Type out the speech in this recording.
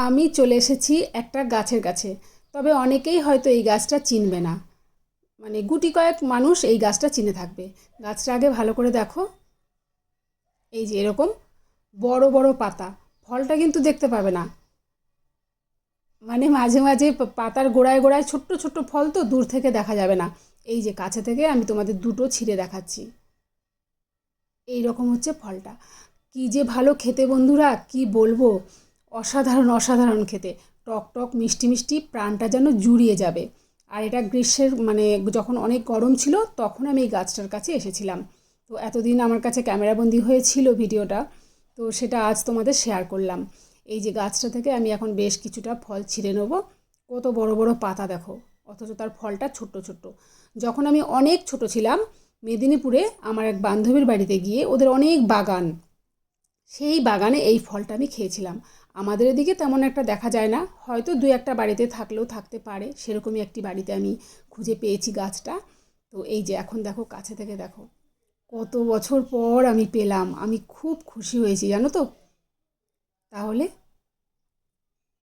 আমি চলে এসেছি একটা গাছের কাছে। তবে অনেকেই হয়তো এই গাছটা চিনবে না। মানে গুটি কয়েক মানুষ এই গাছটা চিনে থাকবে। গাছটা আগে ভালো করে দেখো। এই যে এরকম বড় বড় পাতা। ফলটা কিন্তু দেখতে পাবে না। মানে মাঝে মাঝে পাতার গোড়ায় গোড়ায় ছোট্ট ছোট্ট ফল তো দূর থেকে দেখা যাবে না। এই যে কাছে থেকে আমি তোমাদের দুটো ছিঁড়ে দেখাচ্ছি। এই রকম হচ্ছে ফলটা। কি যে ভালো খেতে বন্ধুরা, কি বলব? অসাধারণ অসাধারণ খেতে। টক টক, মিষ্টি মিষ্টি, প্রাণটা যেন জুড়িয়ে যাবে। আর এটা গ্রীষ্মের মানে যখন অনেক গরম ছিল, তখন আমি এই গাছটার কাছে এসেছিলাম। তো এতদিন আমার কাছে ক্যামেরাবন্দি হয়েছিল ভিডিওটা, তো সেটা আজ তোমাদের শেয়ার করলাম। এই যে গাছটা থেকে আমি এখন বেশ কিছুটা ফল ছিঁড়ে নেব। কত বড় বড় পাতা দেখো, অথচ তার ফলটা ছোট্ট ছোট্ট। যখন আমি অনেক ছোট ছিলাম, মেদিনীপুরে আমার এক বান্ধবীর বাড়িতে গিয়ে ওদের অনেক বাগান সেই বাগানে এই ফলটা আমি খেয়েছিলাম। আমাদের এদিকে তেমন একটা দেখা যায় না। হয়তো দু একটা বাড়িতে থাকলেও থাকতে পারে। সেরকমই একটি বাড়িতে আমি খুঁজে পেয়েছি গাছটা। তো এই যে এখন দেখো, কাছে থেকে দেখো, কত বছর পর আমি পেলাম। আমি খুব খুশি হয়েছি, জানো তো? তাহলে